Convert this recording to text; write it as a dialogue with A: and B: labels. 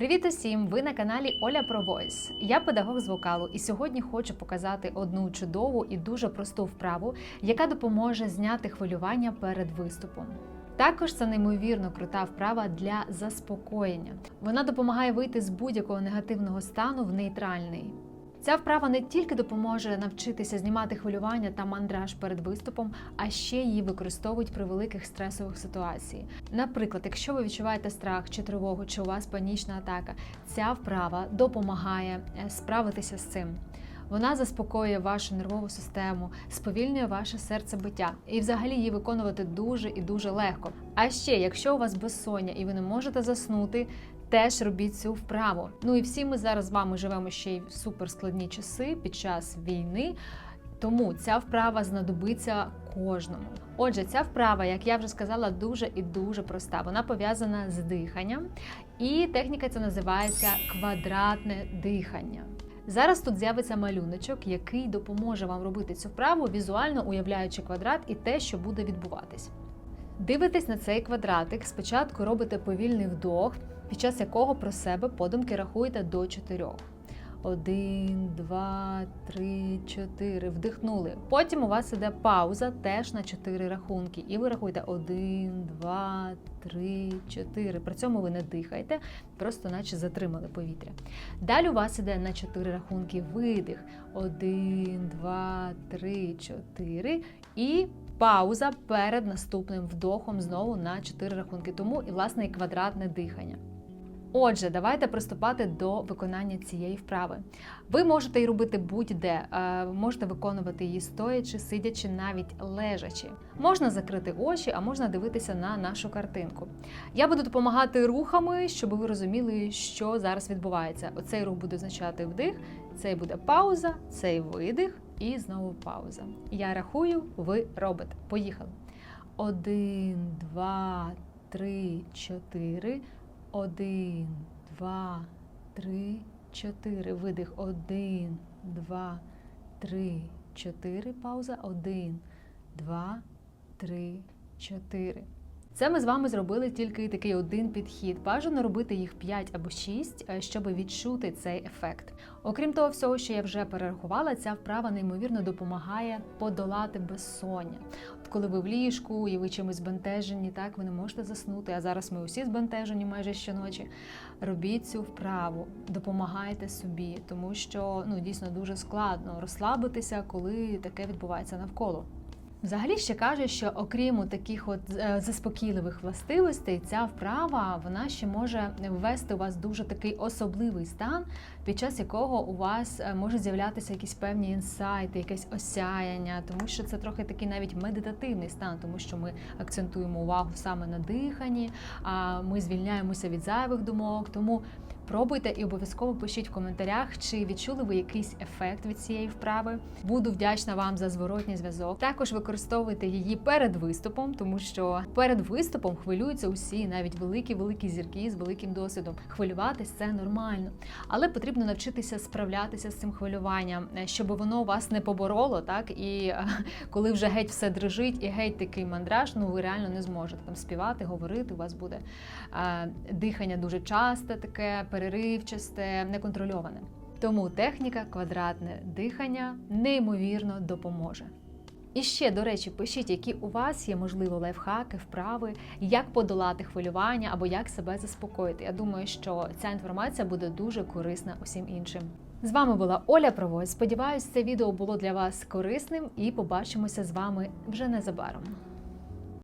A: Привіт усім! Ви на каналі Оля Про Войс. Я педагог з вокалу, і сьогодні хочу показати одну чудову і дуже просту вправу, яка допоможе зняти хвилювання перед виступом. Також це неймовірно крута вправа для заспокоєння. Вона допомагає вийти з будь-якого негативного стану в нейтральний. Ця вправа не тільки допоможе навчитися знімати хвилювання та мандраж перед виступом, а ще її використовують при великих стресових ситуаціях. Наприклад, якщо ви відчуваєте страх чи тривогу, чи у вас панічна атака, ця вправа допомагає е, справитися з цим. Вона заспокоює вашу нервову систему, сповільнює ваше серцебиття, і взагалі її виконувати дуже і дуже легко. А ще, якщо у вас безсоння і ви не можете заснути, теж робіть цю вправу. Ну і всі ми зараз з вами живемо ще й в суперскладні часи під час війни. Тому ця вправа знадобиться кожному. Отже, ця вправа, як я вже сказала, дуже і дуже проста. Вона пов'язана з диханням, і техніка ця називається квадратне дихання. Зараз тут з'явиться малюночок, який допоможе вам робити цю вправу, візуально уявляючи квадрат і те, що буде відбуватись. Дивитесь на цей квадратик. Спочатку робите повільний вдох, під час якого про себе подумки рахуєте до чотирьох. Один, два, три, чотири. Вдихнули. Потім у вас іде пауза теж на чотири рахунки. І ви рахуєте один, два, три, чотири. При цьому ви не дихаєте, просто наче затримали повітря. Далі у вас іде на чотири рахунки видих. Один, два, три, чотири. І пауза перед наступним вдохом знову на 4 рахунки. Тому і власне і квадратне дихання. Отже, давайте приступати до виконання цієї вправи. Ви можете її робити будь-де, е, можете виконувати її стоячи, сидячи, навіть лежачи. Можна закрити очі, а можна дивитися на нашу картинку. Я буду допомагати рухами, щоб ви розуміли, що зараз відбувається. Оцей рух буде означати вдих, цей буде пауза, цей видих і знову пауза. Я рахую, ви робите. Поїхали. Один, два, три, чотири. Один, два, три, чотири. Видих. Один, два, три, чотири. Пауза. Один, два, три, чотири. Це ми з вами зробили тільки такий один підхід. Бажано робити їх 5 або 6, щоб відчути цей ефект. Окрім того, всього, що я вже перерахувала, ця вправа неймовірно допомагає подолати безсоння. От коли ви в ліжку і ви чимось збентежені, так ви не можете заснути. А зараз ми усі збентежені майже щоночі. Робіть цю вправу, допомагайте собі, тому що ну дійсно дуже складно розслабитися, коли таке відбувається навколо. Взагалі ще кажуть, що окрім таких от е, заспокійливих властивостей, ця вправа вона ще може ввести у вас дуже такий особливий стан, під час якого у вас е, можуть з'являтися якісь певні інсайти, якесь осяяння, тому що це трохи такий навіть медитативний стан, тому що ми акцентуємо увагу саме на диханні, а ми звільняємося від зайвих думок. Тому Пробуйте і обов'язково пишіть в коментарях, чи відчули ви якийсь ефект від цієї вправи. Буду вдячна вам за зворотній зв'язок. Також використовуйте її перед виступом, тому що перед виступом хвилюються усі, навіть великі великі зірки з великим досвідом. Хвилюватись це нормально, але потрібно навчитися справлятися з цим хвилюванням, щоб воно вас не побороло. Так і коли вже геть все дрижить і геть такий мандраж, ну ви реально не зможете там співати, говорити. У вас буде дихання дуже часте, таке переривчасте, неконтрольоване. Тому техніка квадратне дихання неймовірно допоможе. І ще, до речі, пишіть, які у вас є, можливо, лайфхаки, вправи, як подолати хвилювання або як себе заспокоїти. Я думаю, що ця інформація буде дуже корисна усім іншим. З вами була Оля Провось. Сподіваюсь, це відео було для вас корисним і побачимося з вами вже незабаром.